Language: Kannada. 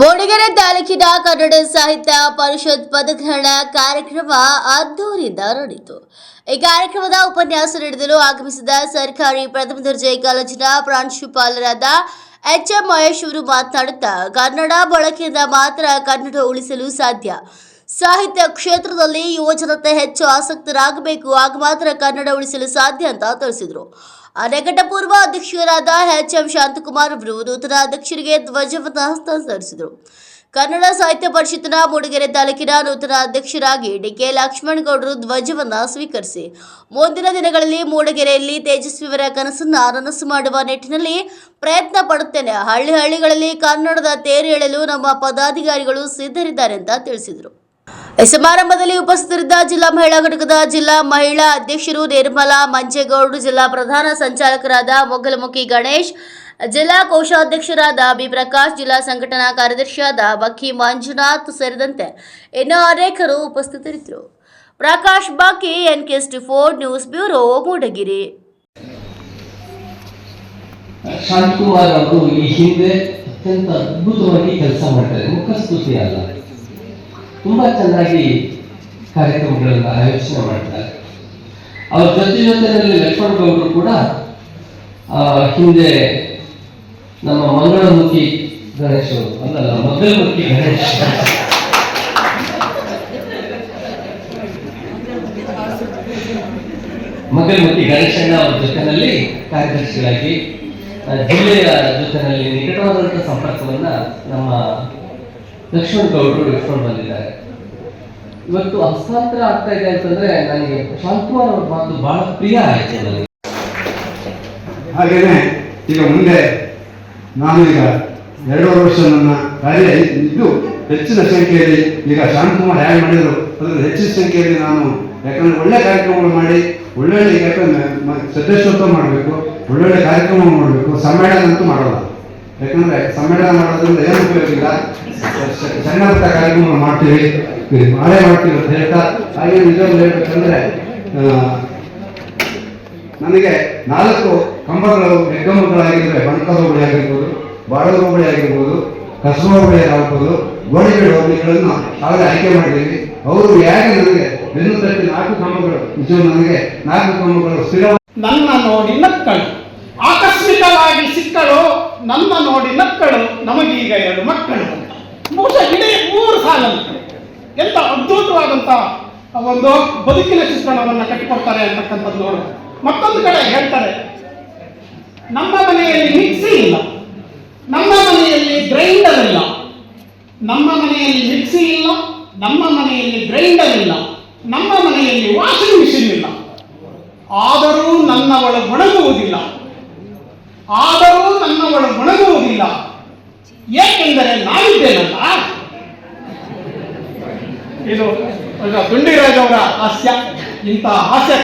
ಮೂಡಿಗೆರೆ ತಾಲೂಕಿನ ಕನ್ನಡ ಸಾಹಿತ್ಯ ಪರಿಷತ್ ಪದಗ್ರಹಣ ಕಾರ್ಯಕ್ರಮ ಅದ್ದೂರಿಯಿಂದ ನಡೆಯಿತು. ಈ ಕಾರ್ಯಕ್ರಮದ ಉಪನ್ಯಾಸ ನೀಡಲು ಆಗಮಿಸಿದ ಸರ್ಕಾರಿ ಪ್ರಥಮ ದರ್ಜೆ ಕಾಲೇಜಿನ ಪ್ರಾಂಶುಪಾಲರಾದ ಎಚ್ ಎಂ ಮಹೇಶ್ವರು ಮಾತನಾಡುತ್ತಾ, ಕನ್ನಡ ಬಳಕೆಯಿಂದ ಮಾತ್ರ ಕನ್ನಡ ಉಳಿಸಲು ಸಾಧ್ಯ. ಸಾಹಿತ್ಯ ಕ್ಷೇತ್ರದಲ್ಲಿ ಯುವಜನತೆ ಹೆಚ್ಚು ಆಸಕ್ತರಾಗಬೇಕು, ಆಗ ಮಾತ್ರ ಕನ್ನಡ ಉಳಿಸಲು ಸಾಧ್ಯ ಅಂತ ತಿಳಿಸಿದರು. ಅನೆಗಡ್ಡ ಪೂರ್ವ ಅಧ್ಯಕ್ಷರಾದ ಎಚ್ ಎಂ ಶಾಂತಕುಮಾರ್ ಅವರು ನೂತನ ಅಧ್ಯಕ್ಷರಿಗೆ ಧ್ವಜವನ್ನು ಹಸ್ತಾಂತರಿಸಿದರು. ಕನ್ನಡ ಸಾಹಿತ್ಯ ಪರಿಷತ್ತಿನ ಮೂಡಿಗೆರೆ ತಾಲೂಕಿನ ನೂತನ ಅಧ್ಯಕ್ಷರಾಗಿ ಡಿಕೆ ಲಕ್ಷ್ಮಣಗೌಡರು ಧ್ವಜವನ್ನು ಸ್ವೀಕರಿಸಿ, ಮುಂದಿನ ದಿನಗಳಲ್ಲಿ ಮೂಡಿಗೆರೆಯಲ್ಲಿ ತೇಜಸ್ವಿಯವರ ಕನಸನ್ನು ನನಸು ಮಾಡುವ ನಿಟ್ಟಿನಲ್ಲಿ ಪ್ರಯತ್ನ ಪಡುತ್ತೇನೆ. ಹಳ್ಳಿ ಹಳ್ಳಿಗಳಲ್ಲಿ ಕನ್ನಡದ ತೇರು ಎಳೆಯಲು ನಮ್ಮ ಪದಾಧಿಕಾರಿಗಳು ಸಿದ್ಧರಿದ್ದಾರೆ ಅಂತ ತಿಳಿಸಿದರು. ಈ ಸಮಾರಂಭದಲ್ಲಿ ಉಪಸ್ಥಿತರಿದ್ದ ಜಿಲ್ಲಾ ಮಹಿಳಾ ಘಟಕದ ಜಿಲ್ಲಾ ಮಹಿಳಾ ಅಧ್ಯಕ್ಷರು ನಿರ್ಮಲಾ ಮಂಜೇಗೌಡರು ಜಿಲ್ಲಾ ಪ್ರಧಾನ ಸಂಚಾಲಕರಾದ ಮೊಗಲಮುಖಿ ಗಣೇಶ್, ಜಿಲ್ಲಾ ಕೋಶಾಧ್ಯಕ್ಷರಾದ ಬಿ ಪ್ರಕಾಶ್ ಜಿಲ್ಲಾ ಸಂಘಟನಾ ಕಾರ್ಯದರ್ಶಿಯಾದ ಬಕ್ಕಿ ಮಂಜುನಾಥ್ ಸೇರಿದಂತೆ ಇನ್ನೂ ಅನೇಕರು ಉಪಸ್ಥಿತರಿದ್ದರು. Prakash Baki N K four news bureau, Moodagiri. ಅತ್ಯಂತ ಅದ್ಭುತವಾಗಿ ಕೆಲಸ ಮಾಡ್ತಾರೆ, ಮುಖಸ್ತುತಿ ಅಲ್ಲ. ತುಂಬಾ ಚೆನ್ನಾಗಿ ಕಾರ್ಯಕ್ರಮಗಳನ್ನು ಆಯೋಜನೆ ಮಾಡ್ತಾರೆ. ಅವ್ರ ಜೊತೆ ಜೊತೆಯಲ್ಲಿ ಲಕ್ಷ್ಮಣ ಗೌಡರು ಕೂಡ ಹಿಂದೆ ನಮ್ಮ ಮಂಗಳಮುಖಿ ಗಣೇಶ್ ಅಲ್ಲಲ್ಲ ಮಗ್ಗಲಮುಖಿ ಗಣೇಶ್. ಮಗಲ್ಮುಖಿ ಗಣೇಶಣ್ಣ ಅವರ ಜೊತೆಯಲ್ಲಿ ಕಾರ್ಯದರ್ಶಿಗಳಾಗಿ ಜಿಲ್ಲೆಯ ಜೊತೆಯಲ್ಲಿ ನಿಕಟವಾದಂಥ ಸಂಪರ್ಕವನ್ನ ನಮ್ಮ ಲಕ್ಷ್ಮಣ್ ಗೌಡರು ನಡ್ಕೊಂಡು ಬಂದಿದ್ದಾರೆ. ಇವತ್ತು ಹಸ್ತಾಂತರ ಆಗ್ತಾ ಇದೆ ಅಂತಂದ್ರೆ ನನಗೆ ಶಾಂತಕುಮಾರ್ ಅವ್ರ ಮಾತು ಬಹಳ ಪ್ರಿಯ ಆಯ್ತು ನನಗೆ. ಹಾಗೇನೆ, ಈಗ ಮುಂದೆ ನಾನು ಈಗ ಎರಡೂವರೆ ವರ್ಷ ನನ್ನ ಕಾರ್ಯ ಇದ್ದು ಹೆಚ್ಚಿನ ಸಂಖ್ಯೆಯಲ್ಲಿ ಈಗ ಶಾಂತಕುಮಾರ್ ಹೇಗೆ ಮಾಡಿದ್ರು ಅದರ ಹೆಚ್ಚಿನ ಸಂಖ್ಯೆಯಲ್ಲಿ ನಾನು ಯಾಕಂದ್ರೆ ಒಳ್ಳೆ ಕಾರ್ಯಕ್ರಮಗಳು ಮಾಡಿ, ಒಳ್ಳೊಳ್ಳೆ ಯಾಕಂದ್ರೆ ಸದಸ್ಯತ್ವ ಮಾಡಬೇಕು, ಒಳ್ಳೊಳ್ಳೆ ಕಾರ್ಯಕ್ರಮ ಮಾಡಬೇಕು, ಸಮ್ಮೇಳನ ಅಂತೂ ಮಾಡೋಲ್ಲ. ಯಾಕಂದ್ರೆ ಸಮ್ಮೇಳನ ಮಾಡೋದ್ರಿಂದ ಏನು ಉಪಯೋಗ ಇಲ್ಲ? ಸ- ಸ- ಸಣ್ಣ ಪುಟ್ಟ ಕಾರ್ಯಕ್ರಮ ಮಾಡ್ತೀವಿ ಮಾಡೇ ಮಾಡ್ತೀವಿ ಅಂತ ಹೇಳ್ತಾ, ಹಾಗೆ ನಿಜವಾಗ್ಲೂ ಹೇಳ್ಬೇಕಂದ್ರೆ ನನಗೆ ನಾಲ್ಕು ಕಂಬಗಳು ಹೆಗ್ಗಮ್ಮಗಳಾಗಿದ್ರೆ ಬಣಕದ ಹೋಬಳಿ ಆಗಿರ್ಬೋದು ಬಾಡದ ಹೋಬಳಿ ಆಗಿರ್ಬೋದು ಕಸಬ ಹೋಬಳಿ ಆಗ್ಬೋದು ಗೋಡೆಗಳ ಹೋಬಳಿಗಳನ್ನು ಆಗಲೇ ಆಯ್ಕೆ ಮಾಡಿದ್ದೀವಿ. ಅವರು ಯಾಕೆ ನನಗೆ ಬೆನ್ನು ತಟ್ಟಿ ನಾಲ್ಕು ಕಂಬಗಳು ನಿಜ ನನಗೆ ನಾಲ್ಕು ಕಂಬಗಳು ಸ್ಥಿರ ನನ್ನ ನೋಡಿ ನಕ್ಕಳು ಆಕಸ್ಮಿಕವಾಗಿ ಸಿಕ್ಕಳು ನನ್ನ ನೋಡಿ ನಕ್ಕಳು, ನಮಗೀಗ ಎರಡು ಮಕ್ಕಳು. ಬಹುಶಃ ಇಡೀ ಮೂರು ಸಾಲಲ್ಲಿ ಎಂತ ಅದ್ಭುತವಾದಂತ ಒಂದು ಬದುಕಿನ ಚಿತ್ರಣವನ್ನು ಕಟ್ಟಿಕೊಡ್ತಾರೆ ಅಂತಕ್ಕಂಥದ್ದು ನೋಡು. ಮತ್ತೊಂದು ಕಡೆ ಹೇಳ್ತಾರೆ, ನಮ್ಮ ಮನೆಯಲ್ಲಿ ಮಿಕ್ಸಿ ಇಲ್ಲ. ನಮ್ಮ ಮನೆಯಲ್ಲಿ ಗ್ರೈಂಡರ್ ಇಲ್ಲ. ನಮ್ಮ ಮನೆಯಲ್ಲಿ ಮಿಕ್ಸಿ ಇಲ್ಲ, ನಮ್ಮ ಮನೆಯಲ್ಲಿ ಗ್ರೈಂಡರ್ ಇಲ್ಲ. ನಮ್ಮ ಮನೆಯಲ್ಲಿ ವಾಷಿಂಗ್ ಮಿಷಿನ್ ಇಲ್ಲ. ಆದರೂ ನನ್ನವಳು ಒಣಗುವುದಿಲ್ಲ. ಆದರೂ ನನ್ನವಳು ಮೊಳಗುವುದಿಲ್ಲ ಏಕೆಂದರೆ ನಾವಿದ್ದೇನಲ್ಲ? ಇದು ಗುಂಡಿರಾಜ್ ಅವರ ಹಾಸ್ಯ. ಇಂತಹ ಹಾಸ್ಯ